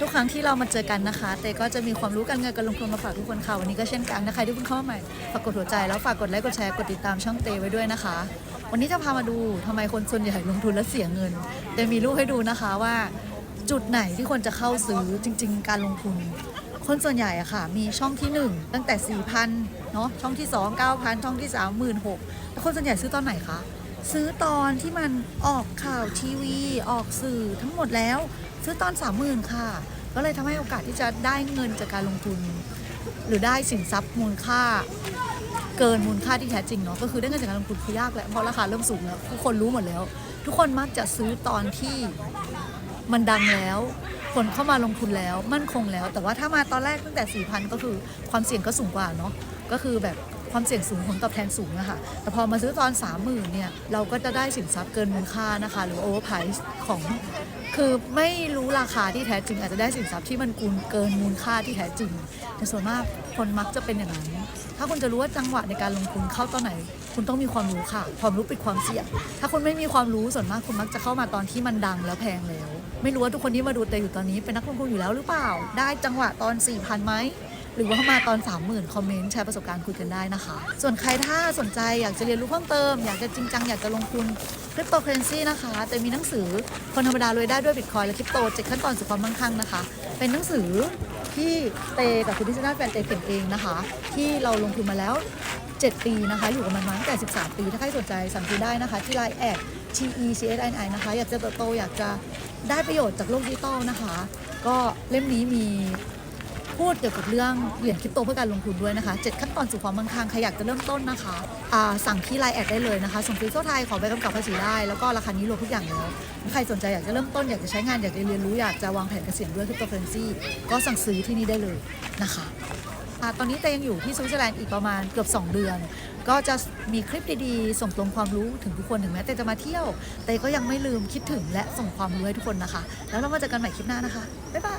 ทุกครั้งที่เรามาเจอกันนะคะ เตก็จะมีความรู้การเงินการลงทุนมาฝากทุกคนค่ะ วันนี้ก็เช่นกันนะคะที่เพิ่งเข้ามาใหม่ ฝากกดหัวใจแล้วฝากกดไลค์กดแชร์กดติดตามช่องเตไว้ด้วยนะคะ วันนี้จะพามาดูทำไมคนส่วนใหญ่ลงทุนแล้วเสียเงิน เตมีรูปให้ดูนะคะว่า จุดไหนที่ควรจะเข้าซื้อจริง ๆ การลงทุน คนส่วนใหญ่อะค่ะ มีช่องที่ 1 ตั้งแต่4,000เนาะช่องที่ 2 9,000 ช่องที่3 16,000แล้วคนส่วนใหญ่ซื้อตอนไหนคะ ซื้อตอนที่มันออกข่าวทีวี ออกสื่อทั้งหมดแล้ว ซื้อตอน30,000ค่ะ ก็เลยทำให้โอกาสที่จะได้เงินจากการลงทุน หรือได้สินทรัพย์มูลค่า เกินมูลค่าที่แท้จริงเนาะก็คือได้เงินจากการลงทุนคือยากแหละเพราะราคาเริ่มสูงแล้วทุกคนรู้หมดแล้ว ทุกคนมักจะซื้อตอนที่มันดังแล้ว คนเข้ามาลงทุนแล้วมั่นคงแล้ว แต่ว่าถ้ามาตอนแรกตั้งแต่4,000ก็คือความเสี่ยงก็สูงกว่าเนาะก็คือแบบ ความเสี่ยงสูงผลตอบแทนสูงอะค่ะแต่พอมาซื้อตอน 30,000เนี่ยเราก็จะได้สินทรัพย์เกินมูลค่านะคะ หรือโอเวอร์ไพรส์ของคือไม่รู้ราคาที่แท้จริง อาจจะได้สินทรัพย์ที่มันกูลเกินมูลค่าที่แท้จริง แต่ส่วนมากคนมักจะเป็นอย่างนั้น ถ้าคุณจะรู้ว่าจังหวะในการลงทุนเข้าตอนไหน คุณต้องมีความรู้ค่ะ ความรู้เปิดความเสี่ยง ถ้าคุณไม่มีความรู้ส่วนมากคุณมักจะเข้ามาตอนที่มันดังแล้วแพงแล้ว ไม่รู้ว่าทุกคนที่มาดูเตยอยู่ตอนนี้เป็นนักลงทุนอยู่แล้วหรือเปล่า ได้จังหวะตอน4,000ไหม หรือว่าเข้ามาตอน 30,000 คอมเมนต์แชร์ประสบการณ์คุยกันได้นะคะ ส่วนใครถ้าสนใจอยากจะเรียนรู้เพิ่มเติม อยากจะจริงจัง อยากจะลงทุนคริปโตเคอเรนซีนะคะ แต่มีหนังสือคนธรรมดารวยได้ด้วยบิตคอยและคริปโตเจ็ดขั้นตอนสู่ความมั่งคั่งนะคะ เป็นหนังสือที่เตกับคุณพิชนาแฟนเตเขียนเองนะคะ ที่เราลงทุนมาแล้ว 7 ปีนะคะ อยู่กับมันมาตั้งแต่ 13 ปี ถ้าใครสนใจสั่งซื้อได้นะคะ ที่ไลน์แอด T E C S I N I นะคะ อยากจะเติบโตอยากจะได้ประโยชน์จากโลกดิจิตอลนะคะ ก็เล่มนี้มี พูดเกี่ยวกับเรื่องเหรียญคริปโตเพื่อการลงทุนด้วยนะคะ 7 ขั้นตอนสู่ความมั่งคั่งใครอยากจะเริ่มต้นนะคะสั่งที่ไลน์แอดได้เลยนะคะส่งฟรีทั่วไทยขอใบกำกับภาษีได้ แล้วก็ราคานี้รวมทุกอย่างแล้ว ใครสนใจอยากจะเริ่มต้นอยากจะใช้งานอยากจะเรียนรู้อยากจะวางแผนเกษียณด้วยคริปโตเคอเรนซีก็สั่งซื้อที่นี่ได้เลยนะคะตอนนี้เตยยังอยู่ที่สวิตเซอร์แลนด์อีกประมาณเกือบ 2 เดือน ก็จะมีคลิปดีๆ ส่งตรงความรู้ถึงทุกคนถึงแม้เตยจะมาเที่ยวเตยก็ยังไม่ลืมคิดถึงและส่งความรู้ให้ทุกคนนะคะ แล้วเรามาเจอกันใหม่คลิปหน้านะคะ บ๊ายบาย